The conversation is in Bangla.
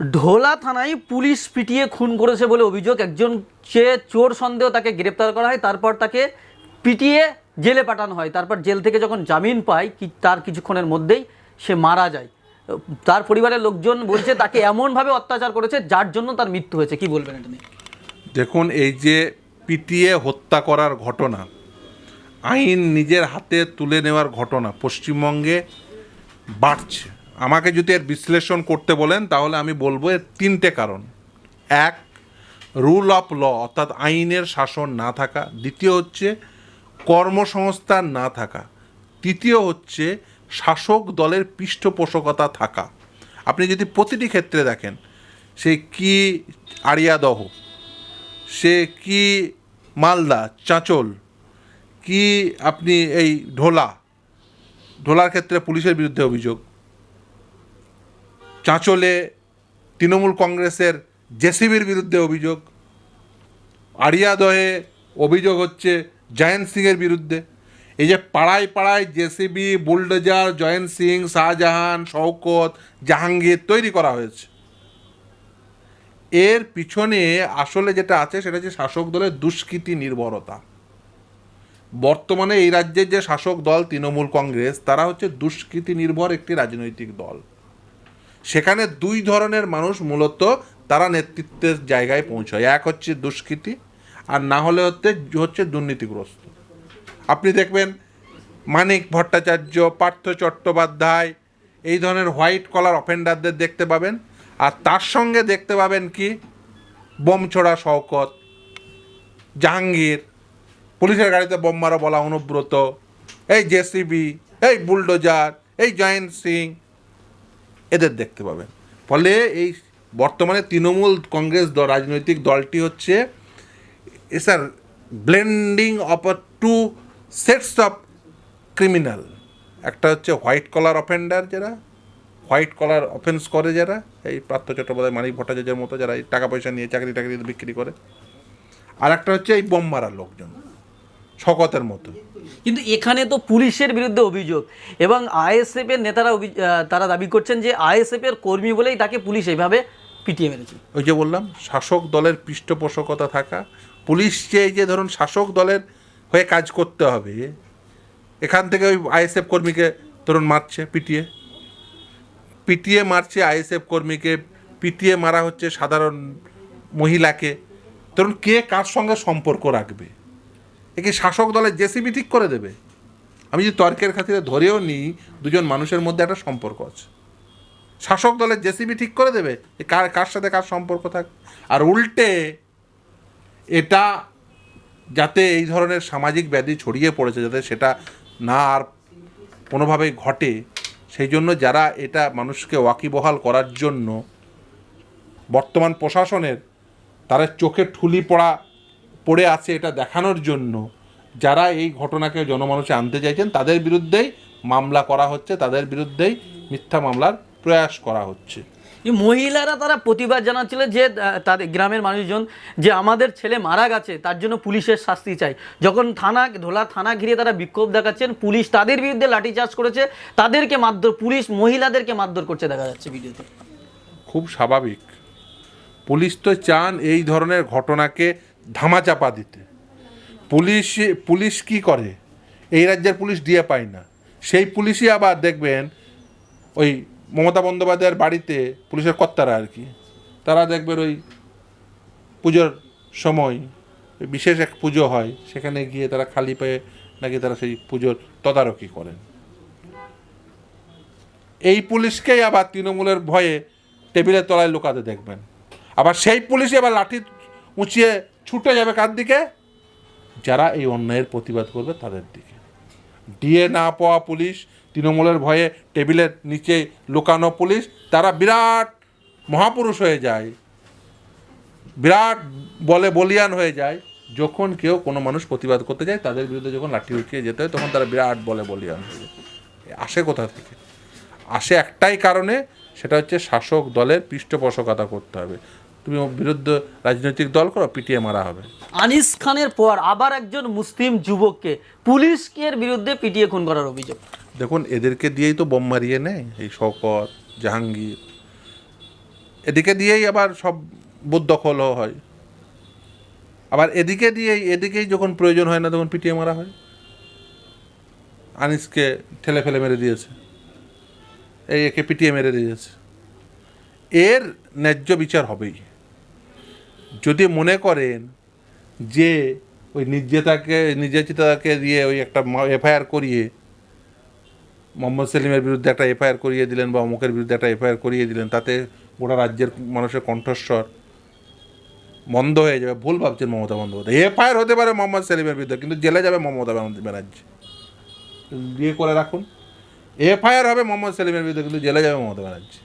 ঢোলা থানায় পুলিশ পিটিয়ে খুন করেছে বলে অভিযোগ। একজন যে চোর সন্দেহ তাকে গ্রেপ্তার করা হয়, তারপর তাকে পিটিয়ে জেলে পাঠানো হয়। তারপর জেল থেকে যখন জামিন পায়, কি তার কিছুক্ষণের মধ্যেই সে মারা যায়। তার পরিবারের লোকজন বলছে, তাকে এমনভাবে অত্যাচার করেছে যার জন্য তার মৃত্যু হয়েছে। কি বলবেন এটা দেখুন, এই যে পিটিয়ে হত্যা করার ঘটনা, আইন নিজের হাতে তুলে নেওয়ার ঘটনা পশ্চিমবঙ্গে বাড়ছে। আমাকে যদি এর বিশ্লেষণ করতে বলেন, তাহলে আমি বলব এর তিনটে কারণ। এক রুল অফ ল অর্থাৎ আইনের শাসন না থাকা। দ্বিতীয় হচ্ছে, কর্মসংস্থান না থাকা। তৃতীয় হচ্ছে, শাসক দলের পৃষ্ঠপোষকতা থাকা। আপনি যদি প্রতিটি ক্ষেত্রে দেখেন, সে কি আড়িয়াদহ সে কি মালদা, চাঁচল, কি আপনি এই ঢোলা, ঢোলার ক্ষেত্রে পুলিশের বিরুদ্ধে অভিযোগ চাঁচলে তৃণমূল কংগ্রেসের জেসিবির বিরুদ্ধে অভিযোগ, আড়িয়াদহে অভিযোগ হচ্ছে জয়ন্ত সিংয়ের বিরুদ্ধে। এই যে পাড়ায় পাড়ায় জেসিবি, বুলডোজার, জয়ন্ত সিং, শাহজাহান, শওকত, জাহাঙ্গীর তৈরি করা হয়েছে। এর পিছনে আসলে যেটা আছে সেটা হচ্ছে শাসক দলের দুষ্কৃতি নির্ভরতা। বর্তমানে এই রাজ্যের যে শাসক দল তৃণমূল কংগ্রেস, তারা হচ্ছে দুষ্কৃতি নির্ভর একটি রাজনৈতিক দল। সেখানে দুই ধরনের মানুষ মূলত তারা নেতৃত্বের জায়গায় পৌঁছায়। এক হচ্ছে দুষ্কৃতি, আর না হলে হচ্ছে হচ্ছে দুর্নীতিগ্রস্ত। আপনি দেখবেন মানিক ভট্টাচার্য, পার্থ চট্টোপাধ্যায়, এই ধরনের হোয়াইট কলার অফেন্ডারদের দেখতে পাবেন। আর তার সঙ্গে দেখতে পাবেন কি? বোমছোড়া শওকত, জাহাঙ্গীর, পুলিশের গাড়িতে বোম মারা বলা অনুব্রত, এই জেসিবি, এই বুলডোজার, এই জয়ন্ত সিং এদের দেখতে পাবেন। ফলে এই বর্তমানে তৃণমূল কংগ্রেস রাজনৈতিক দলটি হচ্ছে it's a blending of a two sets of criminal একটা হচ্ছে হোয়াইট কলার অফেন্ডার যারা হোয়াইট কলার অফেন্স করে যারা, এই প্রাপ্ত চট্টোপাধ্যায়, মানিক ভট্টাচার্যের মতো যারা এই টাকা পয়সা নিয়ে চাকরি টাকরি বিক্রি করে। আর একটা হচ্ছে এই বোম মারার লোকজন। শকতের মতো। কিন্তু এখানে তো পুলিশের বিরুদ্ধে অভিযোগ এবং আইএসএফ এর নেতারা তারা দাবি করছেন যে আইএসএফ এর কর্মী বলেই তাকে পুলিশ এইভাবে পিটিয়ে মেরেছে। ওই যে বললাম শাসক দলের পৃষ্ঠপোষকতা থাকা পুলিশ যে যে ধরুন শাসক দলের হয়ে কাজ করতে হবে এখান থেকে ওই আইএসএফ কর্মীকে ধরুন মারছে পিটিয়ে। পিটিয়ে মারছে আইএসএফ কর্মীকে পিটিয়ে মারা হচ্ছে সাধারণ মহিলাকে। ধরুন কে কার সঙ্গে সম্পর্ক রাখবে? একে শাসক দলের জেসিবি ঠিক করে দেবে। আমি যদি তর্কের খাতিরে ধরেও নিই, দুজন মানুষের মধ্যে একটা সম্পর্ক আছে। শাসক দলের জেসিবি ঠিক করে দেবে যে কার কার সাথে কার সম্পর্ক থাক। আর উল্টে এটা যাতে এই ধরনের সামাজিক ব্যাধি ছড়িয়ে পড়েছে, যাতে সেটা না আর কোনোভাবেই ঘটে, সেই জন্য যারা এটা মানুষকে ওয়াকিবহাল করার জন্য বর্তমান প্রশাসনের তারা চোখে ঠুলি পড়া পড়ে আছে এটা দেখানোর জন্য। যারা এই ঘটনাকে জনমানুষে আনতে চাইছেন তাদের বিরুদ্ধেই মামলা করা হচ্ছে তাদের বিরুদ্ধেই মিথ্যা মামলার প্রয়াস করা হচ্ছে। এই মহিলারা তারা প্রতিবাদ জানাচ্ছিল যে তাদের গ্রামের মানুষজন যে আমাদের ছেলে মারা গেছে তার জন্য পুলিশের শাস্তি চাই। যখন থানা ধোলা থানা ঘিরে তারা বিক্ষোভ দেখাচ্ছেন পুলিশ তাদের বিরুদ্ধে লাঠিচার্জ করেছে তাদেরকে মারধর পুলিশ মহিলাদেরকে মারধর করছে দেখা যাচ্ছে ভিডিওতে। খুব স্বাভাবিক। পুলিশ তো চান এই ধরনের ঘটনাকে ধামাচাপা দিতে। পুলিশ পুলিশ কি করে? এই রাজ্যের পুলিশ দিয়ে পায় না। সেই পুলিশই আবার দেখবেন, ওই মমতা বন্দ্যোপাধ্যায়ের বাড়িতে পুলিশের কর্তারা আর কি। তারা দেখবেন ওই পুজোর সময় বিশেষ এক পুজো হয়, সেখানে গিয়ে তারা খালি পেয়ে নাকি তারা সেই পুজোর তদারকি করেন। এই পুলিশকেই আবার তৃণমূলের ভয়ে টেবিলের তলায় লুকাতে দেখবেন। আবার সেই পুলিশই আবার লাঠি উঁচিয়ে ছুটে যাবে কার দিকে? যারা এই অন্যায়ের প্রতিবাদ করবে তাদের দিকে। ডিএ না পাওয়া পুলিশ, তৃণমূলের ভয়ে টেবিলের নিচে লুকানো পুলিশ, তারা বিরাট মহাপুরুষ হয়ে যায়। বিরাট বলে বলিয়ান হয়ে যায়। যখন কেউ কোনো মানুষ প্রতিবাদ করতে যায়, তাদের বিরুদ্ধে যখন লাঠি উঠিয়ে যেতে হয়, তখন তারা বিরাট বলে বলিয়ান হয়ে যায়। আসে কোথা থেকে? আসে একটাই কারণে, সেটা হচ্ছে শাসক দলের পৃষ্ঠপোষকতা করতে হবে। তুমি বিরুদ্ধে রাজনৈতিক দল করো পিটিয়ে মারা হবে। আনিস খানের পর আবার একজন মুসলিম যুবককে পুলিশকে বিরুদ্ধে পিটিয়ে খুন করার অভিযোগ। দেখুন এদেরকে দিয়েই তো বোম মারিয়ে নেয় এই শওকত জাহাঙ্গীর। এদিকে দিয়েই আবার সব বুথ দখল হয়। আবার এদিকে দিয়েই এদিকেই যখন প্রয়োজন হয় না তখন পিটিয়ে মারা হয়। আনিসকে ঠেলে ফেলে মেরে দিয়েছে। এই একে পিটিয়ে মেরে দিয়েছে। এর ন্যায্য বিচার হবেই। যদি মনে করেন যে ওই নির্যাতাকে নির্যাতিতাকে দিয়ে ওই একটা এফআইআর করিয়ে মোহাম্মদ সেলিমের বিরুদ্ধে একটা এফআইআর করিয়ে দিলেন বা অমুকের বিরুদ্ধে একটা এফআইআর করিয়ে দিলেন, তাতে গোটা রাজ্যের মানুষের কণ্ঠস্বর বন্ধ হয়ে যাবে, ভুল ভাবছেন মমতা বন্দ্যোপাধ্যায়। এফআইআর হতে পারে মোহাম্মদ সেলিমের বিরুদ্ধে, কিন্তু জেলে যাবে মমতা ব্যানার্জি। বিয়ে করে রাখুন। এফআইআর হবে মোহাম্মদ সেলিমের বিরুদ্ধে, কিন্তু জেলে যাবে মমতা ব্যানার্জি।